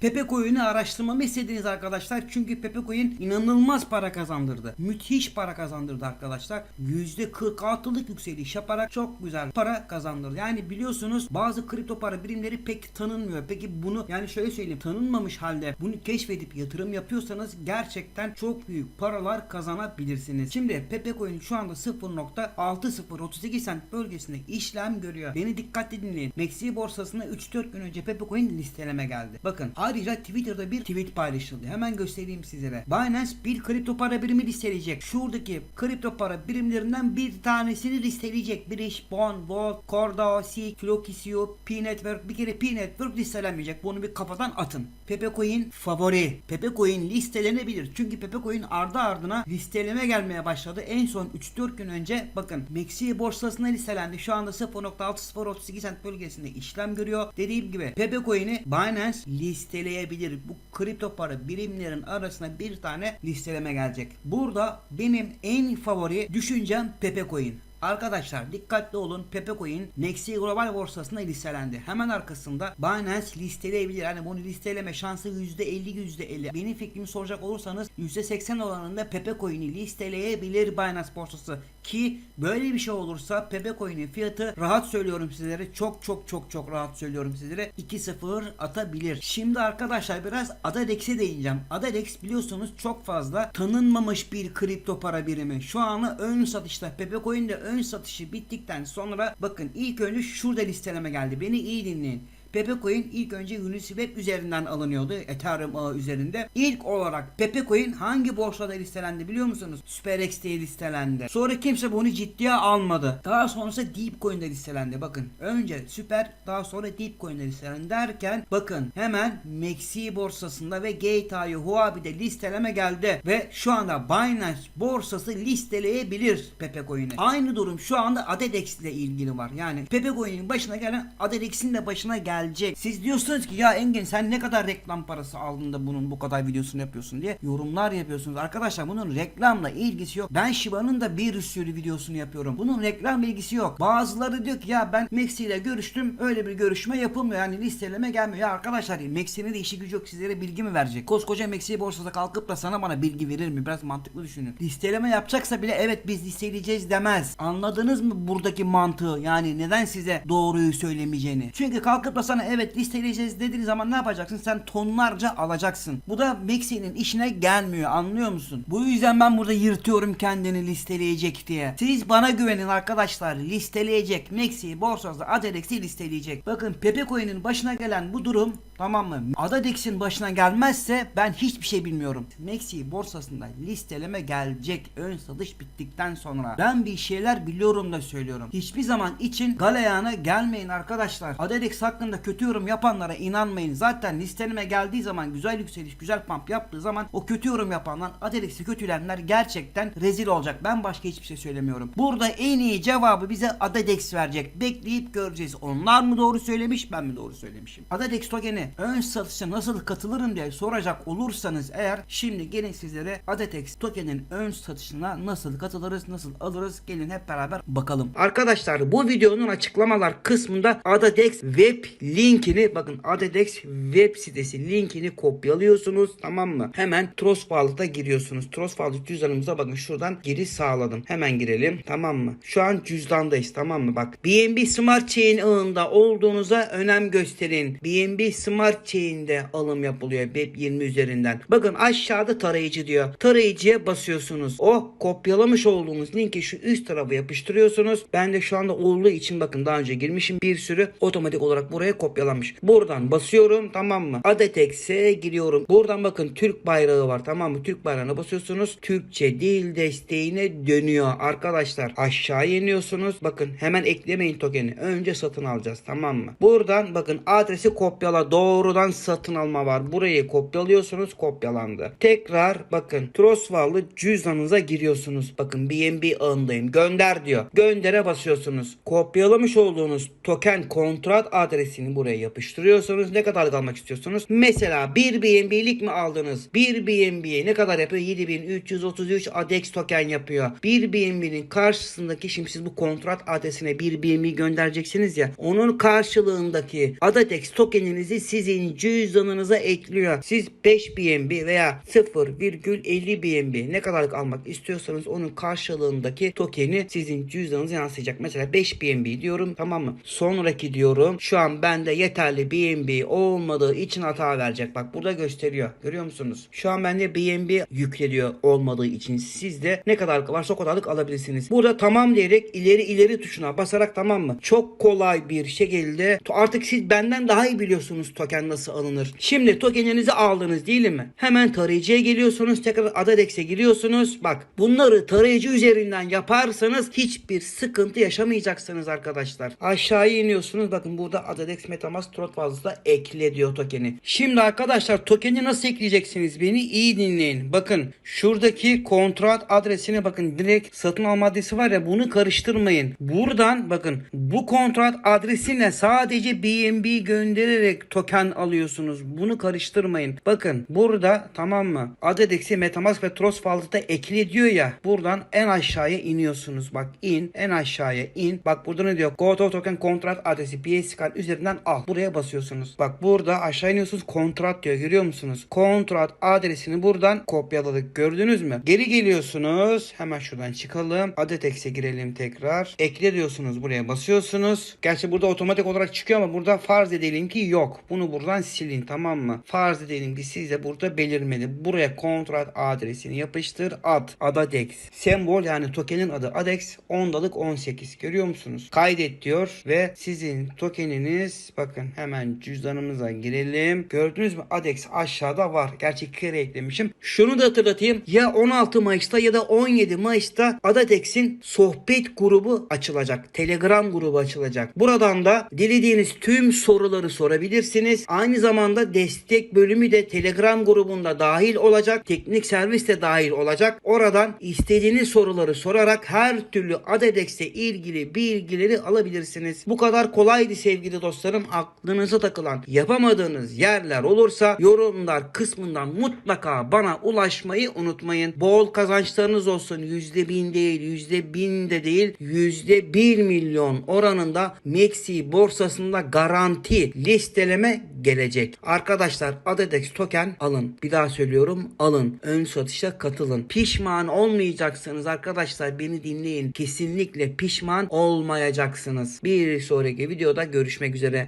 Pepe Coin'i araştırmamı istediniz arkadaşlar. Çünkü Pepe Coin inanılmaz para kazandırdı. Müthiş para kazandırdı arkadaşlar. %46'lık yükseliş yaparak çok güzel para kazandırdı. Yani biliyorsunuz bazı kripto para birimleri pek tanınmıyor. Peki bunu yani şöyle söyleyeyim tanınmamış halde bunu keşfedip yatırım yapıyorsanız gerçekten çok büyük paralar kazanabilirsiniz. Şimdi Pepe Coin şu anda 0.6038 cent bölgesinde işlem görüyor. Beni dikkatli dinleyin. Maxi borsasına 3-4 gün önce Pepe Coin listeleme geldi. Bakın ayrıca Twitter'da bir tweet paylaşıldı. Hemen göstereyim sizlere. Binance bir kripto para birimi listeleyecek. Şuradaki kripto para birimlerinden bir tanesini listeleyecek. British Bond, Volt, Corda, Seek, Flokisio, P-Network. Bir kere P-Network listelenmeyecek. Bunu bir kafadan atın. Pepe Coin favori. Pepe Coin listelenebilir. Çünkü Pepe Coin ardı ardına listeleme gelmeye başladı. En son 3-4 gün önce bakın Maxi borsasına listelendi. Şu anda 0.6032 cent bölgesinde işlem görüyor. Dediğim gibi Pepe Coin'i Binance listeleyebilir. Bu kripto para birimlerin arasına bir tane listeleme gelecek. Burada benim en favori düşüncem Pepe Coin. Arkadaşlar dikkatli olun Pepe Coin Nexi Global borsasına listelendi. Hemen arkasında Binance listeleyebilir. Yani bunu listeleme şansı %50 %50. Benim fikrimi soracak olursanız %80 oranında Pepe Coin'i listeleyebilir Binance borsası. Ki böyle bir şey olursa Pepe Coin'in fiyatı rahat söylüyorum sizlere çok çok çok çok rahat söylüyorum sizlere 2-0 atabilir. Şimdi arkadaşlar biraz Adadex'e değineceğim. Adadex biliyorsunuz çok fazla tanınmamış bir kripto para birimi. Şu anı ön satışta Pepe Coin'de ön satışı bittikten sonra bakın ilk önce şurada listeleme geldi. Beni iyi dinleyin. Pepe Coin ilk önce Uniswap üzerinden alınıyordu. Ethereum ağı üzerinde. İlk olarak Pepe Coin hangi borsada listelendi biliyor musunuz? SuperX'te listelendi. Sonra kimse bunu ciddiye almadı. Daha sonrası Deepcoin'de listelendi. Bakın önce Super daha sonra Deepcoin'de listelendi derken bakın hemen Maxi borsasında ve Gate.io Huobi'de listeleme geldi. Ve şu anda Binance borsası listeleyebilir Pepe Coin'i. Aynı durum şu anda Adedex ile ilgili var. Yani Pepe Coin'in başına gelen Adedex'in de başına gelecek. Siz diyorsunuz ki ya Engin sen ne kadar reklam parası aldın da bunun bu kadar videosunu yapıyorsun diye yorumlar yapıyorsunuz. Arkadaşlar bunun reklamla ilgisi yok. Ben Shiba'nın da bir sürü videosunu yapıyorum. Bunun reklam ilgisi yok. Bazıları diyor ki ya ben Maxi ile görüştüm. Öyle bir görüşme yapılmıyor. Yani listeleme gelmiyor. Ya arkadaşlar Maxi'nin de işi gücü yok. Sizlere bilgi mi verecek? Koskoca Maxi borsada kalkıp da sana bana bilgi verir mi? Biraz mantıklı düşünün. Listeleme yapacaksa bile evet biz listeleyeceğiz demez. Anladınız mı buradaki mantığı? Yani neden size doğruyu söylemeyeceğini? Çünkü kalkıp da sana evet listeleyeceğiz dediğin zaman ne yapacaksın? Sen tonlarca alacaksın. Bu da Maxi'nin işine gelmiyor. Anlıyor musun? Bu yüzden ben burada yırtıyorum kendini listeleyecek diye. Siz bana güvenin arkadaşlar. Listeleyecek. Maxi borsada Adedex'i listeleyecek. Bakın Pepe Coin'in başına gelen bu durum tamam mı? Adedex'in başına gelmezse ben hiçbir şey bilmiyorum. Maxi borsasında listeleme gelecek. Ön satış bittikten sonra. Ben bir şeyler biliyorum da söylüyorum. Hiçbir zaman için galeyana gelmeyin arkadaşlar. Adedex hakkında kötü yorum yapanlara inanmayın. Zaten listeleme geldiği zaman güzel yükseliş, güzel pump yaptığı zaman o kötü yorum yapanlar, Adedex'i kötülenler gerçekten rezil olacak. Ben başka hiçbir şey söylemiyorum. Burada en iyi cevabı bize Adedex verecek. Bekleyip göreceğiz. Onlar mı doğru söylemiş, ben mi doğru söylemişim? Adedex token'i ön satışa nasıl katılırım diye soracak olursanız eğer şimdi gelin sizlere Adedex token'in ön satışına nasıl katılırız, nasıl alırız gelin hep beraber bakalım. Arkadaşlar bu videonun açıklamalar kısmında Adedex web linkini bakın Adedex web sitesi linkini kopyalıyorsunuz tamam mı? Hemen Trust Wallet'a giriyorsunuz. Trust Wallet cüzdanımıza bakın şuradan giriş sağladım. Hemen girelim tamam mı? Şu an cüzdandayız tamam mı? Bak BNB Smart Chain ağında olduğunuza önem gösterin. BNB Smart Chain'de alım yapılıyor BEP 20 üzerinden. Bakın aşağıda tarayıcı diyor. Tarayıcıya basıyorsunuz. O kopyalamış olduğunuz linki şu üst tarafa yapıştırıyorsunuz. Ben de şu anda olduğu için bakın daha önce girmişim bir sürü otomatik olarak buraya kopyalanmış. Buradan basıyorum tamam mı? Adetex'e giriyorum. Buradan bakın Türk bayrağı var tamam mı? Türk bayrağına basıyorsunuz. Türkçe dil desteğine dönüyor arkadaşlar. Aşağı iniyorsunuz. Bakın hemen eklemeyin tokeni. Önce satın alacağız tamam mı? Buradan bakın adresi kopyala. Doğrudan satın alma var. Burayı kopyalıyorsunuz. Kopyalandı. Tekrar bakın Trustwall'ı cüzdanınıza giriyorsunuz. Bakın BNB ağındayım. Gönder diyor. Göndere basıyorsunuz. Kopyalamış olduğunuz token kontrat adresini buraya yapıştırıyorsunuz. Ne kadar almak istiyorsunuz? Mesela 1 BNB'lik mi aldınız? 1 BNB'ye ne kadar yapıyor? 7333 ADEX token yapıyor. 1 BNB'nin karşısındaki şimdi siz bu kontrat adresine 1 BNB göndereceksiniz ya. Onun karşılığındaki ADEX tokeninizi siz sizin cüzdanınıza ekliyor. Siz 5 BNB veya 0,50 BNB ne kadarlık almak istiyorsanız onun karşılığındaki tokeni sizin cüzdanınıza yansıyacak. Mesela 5 BNB diyorum tamam mı? Sonraki diyorum. Şu an bende yeterli BNB olmadığı için hata verecek. Bak burada gösteriyor. Görüyor musunuz? Şu an bende BNB yükleniyor olmadığı için siz de ne kadarlık varsa o kadarlık alabilirsiniz. Burada tamam diyerek ileri ileri tuşuna basarak tamam mı? Çok kolay bir şekilde artık siz benden daha iyi biliyorsunuz token nasıl alınır. Şimdi tokeninizi aldınız değil mi? Hemen tarayıcıya geliyorsunuz. Tekrar Adadex'e giriyorsunuz. Bak bunları tarayıcı üzerinden yaparsanız hiçbir sıkıntı yaşamayacaksınız arkadaşlar. Aşağıya iniyorsunuz. Bakın burada Adadex Metamask Trot fazla ekle diyor tokeni. Şimdi arkadaşlar tokeni nasıl ekleyeceksiniz? Beni iyi dinleyin. Bakın şuradaki kontrat adresine bakın direkt satın alma adresi var ya bunu karıştırmayın. Buradan bakın bu kontrat adresine sadece BNB göndererek token alıyorsunuz. Bunu karıştırmayın. Bakın burada tamam mı? Adadex'i Metamask ve Trust Wallet'a ekle diyor ya. Buradan en aşağıya iniyorsunuz. Bak in en aşağıya in. Bak burada ne diyor? Go to token kontrat adresi BSCAN üzerinden al. Buraya basıyorsunuz. Bak burada aşağı iniyorsunuz kontrat diyor. Görüyor musunuz? Kontrat adresini buradan kopyaladık. Gördünüz mü? Geri geliyorsunuz. Hemen şuradan çıkalım. Adetex'e girelim tekrar. Ekle diyorsunuz. Buraya basıyorsunuz. Gerçi burada otomatik olarak çıkıyor ama burada farz edelim ki yok. Bunu buradan silin tamam mı? Farz edelim ki sizde burada belirmedi. Buraya kontrat adresini yapıştır. At. Adadex. Sembol yani tokenin adı Adex. Ondalık 18. Görüyor musunuz? Kaydet diyor ve sizin tokeniniz bakın hemen cüzdanımıza girelim. Gördünüz mü? Adex aşağıda var. Gerçi kere eklemişim. Şunu da hatırlatayım. Ya 16 Mayıs'ta ya da 17 Mayıs'ta Adadex'in sohbet grubu açılacak. Telegram grubu açılacak. Buradan da dilediğiniz tüm soruları sorabilirsiniz. Aynı zamanda destek bölümü de Telegram grubunda dahil olacak. Teknik servis de dahil olacak. Oradan istediğiniz soruları sorarak her türlü Adadex'le ilgili bilgileri alabilirsiniz. Bu kadar kolaydı sevgili dostlarım. Aklınıza takılan yapamadığınız yerler olursa yorumlar kısmından mutlaka bana ulaşmayı unutmayın. Bol kazançlarınız olsun. %1000 değil, %1000 de değil, %1 milyon oranında Maxi borsasında garanti listeleme gelecek. Arkadaşlar Adedex token alın. Bir daha söylüyorum alın. Ön satışa katılın. Pişman olmayacaksınız arkadaşlar beni dinleyin. Kesinlikle pişman olmayacaksınız. Bir sonraki videoda görüşmek üzere.